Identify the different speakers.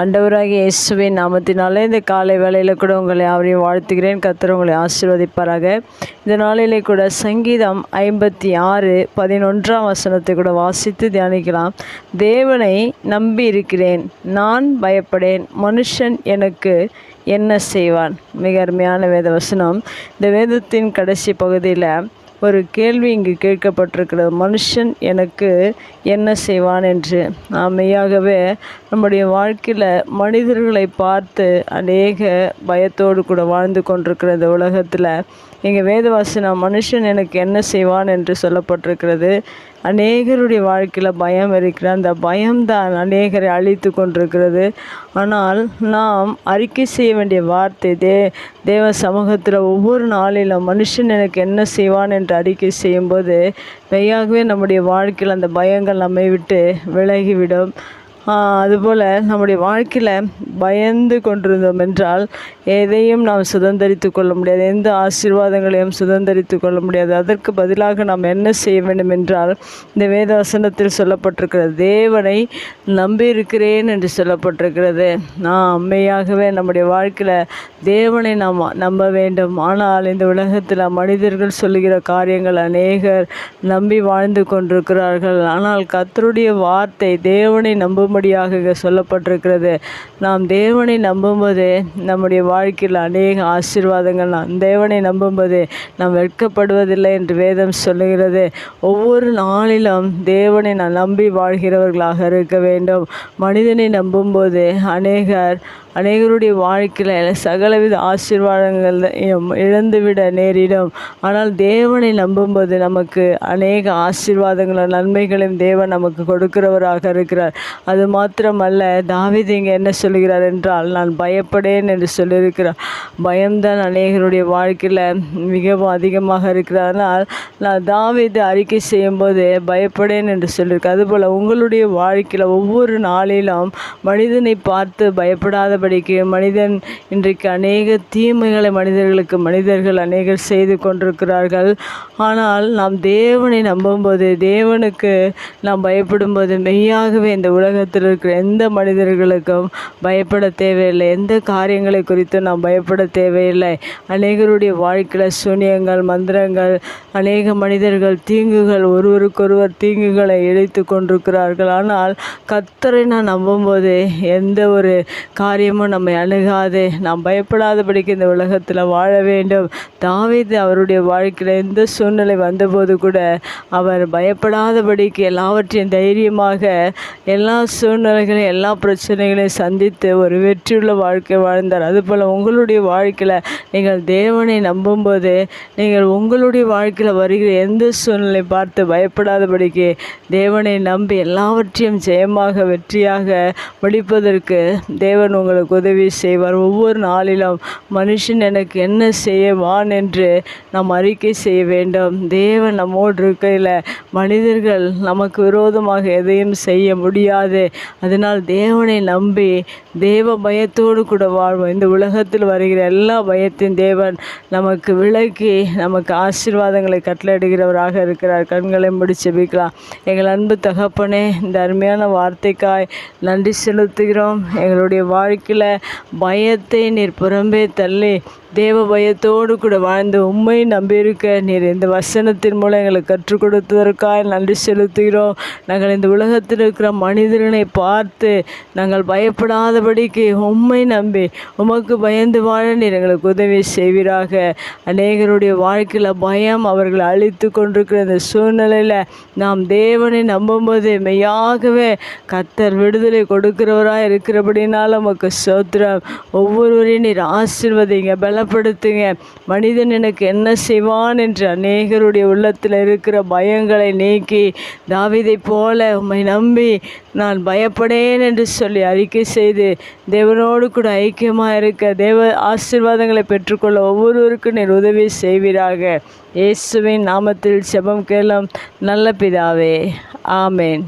Speaker 1: ஆண்டவராகிய இயேசுவின் நாமத்தினாலே இந்த காலை வேளையில் கூட உங்களை அவரையும் வாழ்த்துகிறேன். கத்தர் உங்களை ஆசீர்வதிப்பாராக. இந்த நாளிலே கூட சங்கீதம் ஐம்பத்தி ஆறு பதினொன்றாம் வசனத்தை கூட வாசித்து தியானிக்கலாம். தேவனை நம்பி இருக்கிறேன் நான் பயப்படேன் மனுஷன் எனக்கு என்ன செய்வான்? மிக அருமையான வேத வசனம் இந்த வேதத்தின் கடைசி பகுதியில் ஒரு கேள்வி இங்கு கேட்கப்பட்டிருக்கிறது. மனுஷன் எனக்கு என்ன செய்வான் என்று? ஆமையாகவே நம்முடைய வாழ்க்கையில் மனிதர்களை பார்த்து அநேக பயத்தோடு கூட வாழ்ந்து கொண்டிருக்கிற இந்த உலகத்தில் இங்கே வேதவாசனம் மனுஷன் எனக்கு என்ன செய்வான்? என்று சொல்லப்பட்டிருக்கிறது. அநேகருடைய வாழ்க்கையில் பயம் இருக்கிற அந்த பயம்தான் அநேகரை அழித்து கொண்டிருக்கிறது. ஆனால் நாம் அறிக்கை செய்ய வேண்டிய வார்த்தை தே தேவ சமூகத்தில் ஒவ்வொரு நாளிலும் மனுஷன் எனக்கு என்ன செய்வான்? என்று அறிக்கை செய்யும்போது மெய்யாகவே நம்முடைய வாழ்க்கையில் அந்த பயங்கள் நம்மை விட்டு விலகிவிடும். அதுபோல் நம்முடைய வாழ்க்கையில் பயந்து கொண்டிருந்தோம் என்றால் எதையும் நாம் சுதந்திரித்து கொள்ள முடியாது. எந்த ஆசீர்வாதங்களையும் சுதந்திரித்து கொள்ள முடியாது. அதற்கு பதிலாக நாம் என்ன செய்ய வேண்டும் என்றால் இந்த வேத வசனத்தில் சொல்லப்பட்டிருக்கிறது தேவனை நம்பியிருக்கிறேன் என்று சொல்லப்பட்டிருக்கிறது. நான் அம்மையாகவே நம்முடைய வாழ்க்கையில் தேவனை நாம் நம்ப வேண்டும். ஆனால் இந்த உலகத்தில் மனிதர்கள் சொல்லுகிற காரியங்கள் அநேகர் நம்பி வாழ்ந்து கொண்டிருக்கிறார்கள். ஆனால் கத்தருடைய வார்த்தை தேவனை நம்பும் வரும்படியாக சொல்லப்பட்டிருக்கிறது. நாம் தேவனை நம்பும்போது நம்முடைய வாழ்க்கையில் அநேக ஆசீர்வாதங்கள் நாம் தேவனை நம்பும்போது நாம் வெட்கப்படுவதில்லை என்று வேதம் சொல்லுகிறது. ஒவ்வொரு நாளிலும் தேவனை நான் நம்பி வாழ்கிறவர்களாக இருக்க வேண்டும். மனிதனை நம்பும்போது அநேகர் அநேகருடைய வாழ்க்கையில் சகலவித ஆசீர்வாதங்கள் இழந்துவிட நேரிடும். ஆனால் தேவனை நம்பும்போது நமக்கு அநேக ஆசீர்வாதங்களும் நன்மைகளையும் தேவன் நமக்கு கொடுக்கிறவராக இருக்கிறார். அது மாத்திரமல்ல தாவிது இங்கே என்ன சொல்கிறார் என்றால் நான் பயப்படேன் என்று சொல்லியிருக்கிறார். பயம்தான் அநேகருடைய வாழ்க்கையில் மிகவும் அதிகமாக இருக்கிறதனால் நான் தாவிது அறிக்கை செய்யும்போது பயப்படேன் என்று சொல்லியிருக்கேன் அதுபோல் உங்களுடைய வாழ்க்கையில் ஒவ்வொரு நாளிலும் மனிதனை பார்த்து பயப்படாத நடவடிக்கை மனிதன் இன்றைக்கு அநேக தீமைகளை மனிதர்களுக்கு மனிதர்கள் அநேகர் செய்து கொண்டிருக்கிறார்கள். ஆனால் நாம் தேவனை நம்பும்போது தேவனுக்கு நாம் பயப்படும்போது மெய்யாகவே இந்த உலகத்தில் இருக்கிற எந்த மனிதர்களுக்கும் பயப்பட தேவையில்லை. எந்த காரியங்களை குறித்தும் நாம் பயப்பட தேவையில்லை. அநேகருடைய வாழ்க்கையில் சூனியங்கள் மந்திரங்கள் அநேக மனிதர்கள் தீங்குகள் ஒருவருக்கொருவர் தீங்குகளை இழைத்து கொண்டிருக்கிறார்கள். ஆனால் கத்தரை நான் நம்பும்போது எந்த ஒரு காரியம் பயமும் நம்மை அணுகாது. நாம் பயப்படாதபடிக்கு இந்த உலகத்தில் வாழ வேண்டும். தாவிது அவருடைய வாழ்க்கையில் எந்த சூழ்நிலை வந்தபோது கூட அவர் பயப்படாதபடிக்கு எல்லாவற்றையும் தைரியமாக எல்லா சூழ்நிலைகளையும் எல்லா பிரச்சனைகளையும் சந்தித்து ஒரு வெற்றியுள்ள வாழ்க்கை வாழ்ந்தார். அதுபோல் உங்களுடைய வாழ்க்கையில் நீங்கள் தேவனை நம்பும்போது நீங்கள் உங்களுடைய வாழ்க்கையில் வருகிற எந்த சூழ்நிலை பார்த்து பயப்படாதபடிக்கு தேவனை நம்பி எல்லாவற்றையும் ஜெயமாக வெற்றியாக முடிப்பதற்கு தேவன் உங்களுக்கு எனக்கு உதவி செய்வார். ஒவ்வொரு நாளிலும் மனுஷன் எனக்கு என்ன செய்வான் என்று நாம் அறிக்கை செய்ய வேண்டும். தேவன் நம்மோடு இருக்கையில் மனிதர்கள் நமக்கு விரோதமாக எதையும் செய்ய முடியாது. அதனால் தேவனை நம்பி தேவ பயத்தோடு கூட வாழ்வோம். இந்த உலகத்தில் வருகிற எல்லா பயத்தையும் தேவன் நமக்கு விலக்கி நமக்கு ஆசீர்வாதங்களை கட்டளையிடுகிறவராக இருக்கிறார். கண்களை முடிச்சு வைக்கலாம். எங்கள் அன்பு தகப்பனே இந்த அருமையான வார்த்தைக்காய் நன்றி செலுத்துகிறோம். எங்களுடைய வாழ்க்கையில் பயத்தை நீர் புறம்பே தள்ளி தேவ பயத்தோடு கூட வாழ்ந்து உண்மை நம்பியிருக்க நீர் இந்த வசனத்தின் மூலம் எங்களுக்கு கற்றுக் கொடுத்ததற்காக நன்றி செலுத்துகிறோம். நாங்கள் இந்த உலகத்தில் இருக்கிற மனிதர்களை பார்த்து நாங்கள் பயப்படாதபடிக்கு உண்மை நம்பி உமக்கு பயந்து வாழ நீர் எங்களுக்கு உதவி செய்வீராக. அநேகருடைய வாழ்க்கையில் பயம் அவர்களை அழித்து கொண்டிருக்கிற இந்த சூழ்நிலையில் நாம் தேவனை நம்பும்போது மெய்யாகவே கத்தர் விடுதலை கொடுக்கிறவராக இருக்கிறபடினால உமக்கு சோத்திரம். ஒவ்வொருவரையும் நீர் ஆசிர்வதிங்க பலப்படுத்துங்க. மனிதன் எனக்கு என்ன செய்வான் என்று அநேகருடைய உள்ளத்தில் இருக்கிற பயங்களை நீக்கி தாவிதை போல உம்மை நம்பி நான் பயப்படேன் என்று சொல்லி அறிக்கை செய்து தேவனோடு கூட ஐக்கியமாக இருக்க தேவ ஆசீர்வாதங்களை பெற்றுக்கொள்ள ஒவ்வொருவருக்கும் நீர் உதவி செய்வீராக. இயேசுவின் நாமத்தில் செபம் கேளும். நல்ல பிதாவே. ஆமேன்.